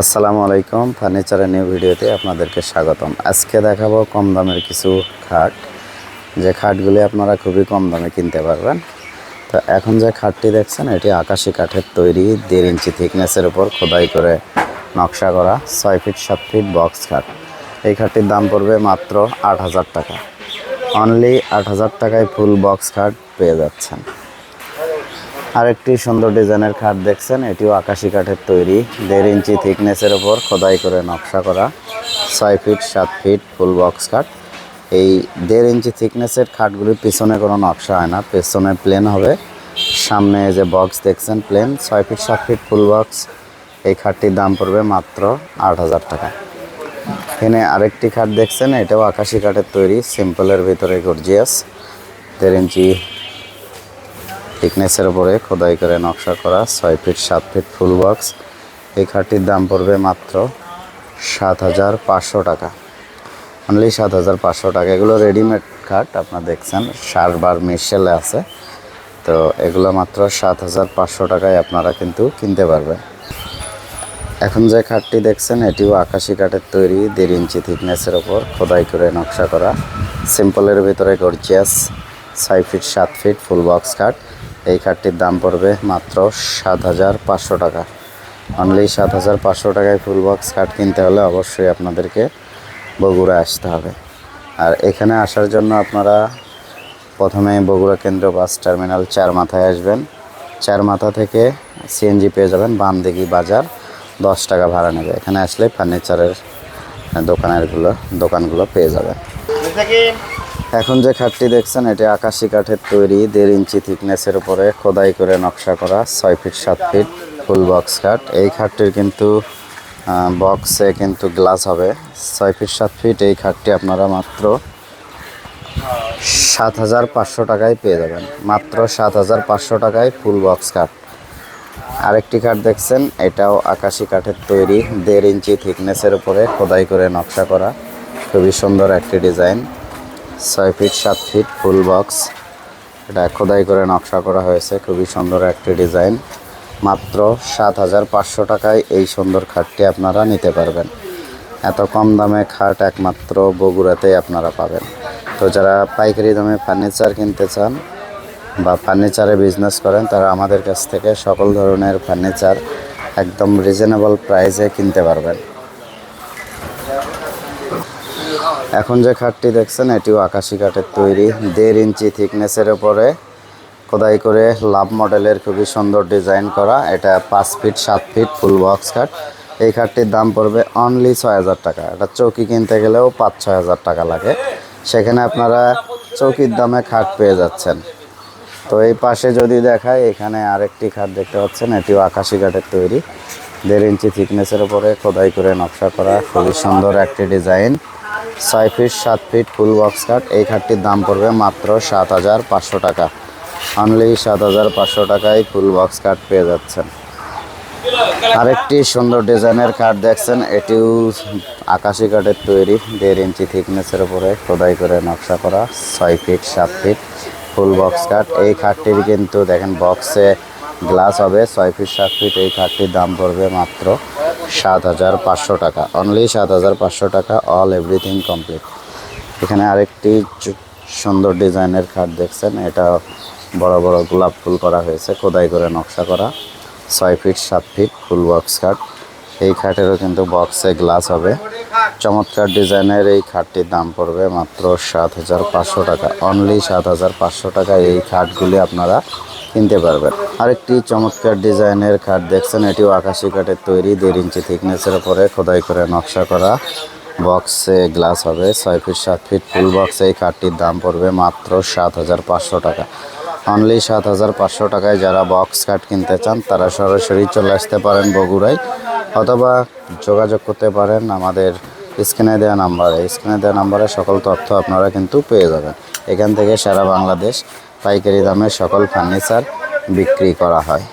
আসসালামু আলাইকুম। ফার্নিচারের নিউ ভিডিওতে আপনাদেরকে স্বাগতম। আজকে দেখাবো কম দামের কিছু খাট। যে খাটগুলি আপনারা খুবই কম দামে কিনতে পারবেন। তো এখন যে খাটটি দেখছেন, এটি আকাশি কাঠের তৈরি, দেড় ইঞ্চি থিকনেসের উপর খোদাই করে নকশা করা, ছয় ফিট সাত ফিট বক্স খাট। এই খাটটির দাম পড়বে মাত্র আট হাজার টাকা। অনলি আট হাজার টাকায় ফুল বক্স খাট পেয়ে যাচ্ছেন। আরেকটি সুন্দর ডিজাইনের খাট দেখছেন, এটিও আকাশি কাঠের তৈরি। দেড় ইঞ্চি থিকনেসের ওপর খোদাই করে নকশা করা ছয় ফিট, সাত ফিট ফুল বক্স খাট। এই দেড় ইঞ্চি থিকনেসের খাটগুলির পিছনে কোনো নকশা হয় না, পেছনে প্লেন হবে। সামনে যে বক্স দেখছেন, প্লেন ছয় ফিট, সাত ফিট ফুল বক্স। এই খাটটির দাম পড়বে মাত্র আট হাজার টাকা। এখানে আরেকটি খাট দেখছেন, এটাও আকাশি কাঠের তৈরি, সিম্পলের ভিতরে গর্জিয়াস। দেড় ইঞ্চি থিকনেসের উপরে খোদাই করে নকশা করা ছয় ফিট সাত ফিট ফুল বক্স এই খাটটির দাম পড়বে মাত্র সাত হাজার পাঁচশো টাকা। অনলি সাত হাজার পাঁচশো টাকা। এগুলো রেডিমেড খাট, আপনারা দেখছেন, সার বার মিশেলে আছে। তো এগুলো মাত্র সাত হাজার পাঁচশো টাকায় আপনারা কিন্তু কিনতে পারবেন। এখন যে খাটটি দেখছেন, এটিও আকাশি কাঠের তৈরি, দেড় ইঞ্চি থিকনেসের ওপর খোদাই করে নকশা করা। সিম্পলের ভিতরে গর্জিয়াস ছয় ফিট সাত ফিট ফুল বক্স খাট। এই খাটটির দাম পড়বে মাত্র সাত হাজার পাঁচশো টাকা। অনলি সাত হাজার পাঁচশো টাকায় ফুল বক্স খাট কিনতে হলে অবশ্যই আপনাদেরকে বগুড়া আসতে হবে। আর এখানে আসার জন্য আপনারা প্রথমে বগুড়া কেন্দ্র বাস টার্মিনাল চার মাথায় আসবেন। চার মাথা থেকে সিএনজি পেয়ে যাবেন বামদিঘি বাজার, দশ টাকা ভাড়া নেবে। এখানে আসলে ফার্নিচারের দোকানেরগুলো দোকানগুলো পেয়ে যাবেন। এখন যে খাটটি দেখছেন, এটি আকাশি কাঠের তৈরি, দেড় ইঞ্চি থিকনেসের উপরে খোদাই করে নকশা করা, ছয় ফিট, সাত ফিট, ফুল বক্স খাট। এই খাটটির কিন্তু বক্সে কিন্তু গ্লাস হবে। ছয় ফিট, সাত ফিট, এই খাটটি আপনারা মাত্র সাত হাজার পাঁচশো টাকায় পেয়ে যাবেন। মাত্র সাত হাজার পাঁচশো টাকায় ফুল বক্স কাঠ আরেকটি কাঠ দেখছেন, এটাও আকাশি কাঠের তৈরি, দেড় ইঞ্চি থিকনেসের উপরে খোদাই করে নকশা করা। খুবই সুন্দর একটি ডিজাইন। ছয় ফিট সাত ফিট ফুল বক্স এটা খোদাই করে নকশা করা হয়েছে, খুবই সুন্দর একটি ডিজাইন। মাত্র সাত হাজার পাঁচশো টাকায় এই সুন্দর খাটটি আপনারা নিতে পারবেন। এত কম দামে খাট একমাত্র বগুড়াতেই আপনারা পাবেন। তো যারা পাইকারি দামে ফার্নিচার কিনতে চান বা ফার্নিচারে বিজনেস করেন, তারা আমাদের কাছ থেকে সকল ধরনের ফার্নিচার একদম রিজনেবল প্রাইসে কিনতে পারবেন। এখন যে খাটটি দেখছেন, এটিও আকাশি কাঠের তৈরি। দেড় ইঞ্চি থিকনেসের উপরে খোদাই করে লাভ মডেলের খুবই সুন্দর ডিজাইন করা। এটা পাঁচ ফিট সাত ফিট ফুল বক্স খাট। এই খাটটির দাম পড়বে অনলি ছয় হাজার টাকা। এটা চৌকি কিনতে গেলেও পাঁচ, ছয় হাজার টাকা লাগে। সেখানে আপনারা চৌকির দামে খাট পেয়ে যাচ্ছেন। তো এই পাশে যদি দেখায় এখানে আরেকটি খাট দেখতে পাচ্ছেন, এটিও আকাশি কাঠের তৈরি। দেড় ইঞ্চি থিকনেসের উপরে খোদাই করে নকশা করা, খুবই সুন্দর একটি ডিজাইন ছয় ফিট, সাত ফিট ফুল বক্স কাট। এই খাটটির দাম পড়বে মাত্র সাত হাজার পাঁচশো টাকা। অনলি সাত হাজার পাঁচশো টাকায় ফুল বক্স কাট পেয়ে যাচ্ছেন। আরেকটি সুন্দর ডিজাইনের কাঠ দেখছেন। এটিও আকাশি কাঠের তৈরি। দেড় ইঞ্চি থিকনেসের উপরে খোদাই করে নকশা করা। ছয় ফিট, সাত ফিট ফুল বক্স কাঠ এই খাটটির কিন্তু দেখেন বক্সে গ্লাস হবে। ছয় ফিট, সাত ফিট এই খাটটির দাম পড়বে মাত্র সাত হাজার পাঁচশো টাকা। অনলি সাত হাজার পাঁচশো টাকা অল এভরিথিং কমপ্লিট এখানে আরেকটি সুন্দর ডিজাইনের খাট দেখছেন। এটা বড় বড় গোলাপ ফুল করা হয়েছে, খোদাই করে নকশা করা। ছয় ফিট, সাত ফিট, ফুল বক্স খাট। এই খাটেরও কিন্তু বক্সে গ্লাস হবে। চমৎকার ডিজাইনের এই খাটটির দাম পড়বে মাত্র সাত হাজার পাঁচশো টাকা। অনলি সাত হাজার পাঁচশো টাকা এই খাটগুলি আপনারা কিনতে পারবেন। আরেকটি চমৎকার ডিজাইনের খাট দেখছেন, এটিও আকাশি কাঠের তৈরি, দেড় ইঞ্চি থিকনেসের উপরে খোদাই করে নকশা করা। বক্সে গ্লাস হবে, ছয় ফিট সাত ফিট ফুল বক্স এই কাঠটির দাম পড়বে মাত্র সাত হাজার পাঁচশো টাকা। অনলি সাত হাজার পাঁচশো টাকায় যারা বক্স কাঠ কিনতে চান, তারা সরাসরি চলে আসতে পারেন বগুড়ায় অথবা যোগাযোগ করতে পারেন আমাদের স্ক্রিনে দেওয়া নাম্বারে। স্ক্রিনে দেওয়া নাম্বারে সকল তথ্য আপনারা কিন্তু পেয়ে যাবেন। এখান থেকে সারা বাংলাদেশ পাইকারি দামে সকল ফার্নিচার বিক্রি করা হয়।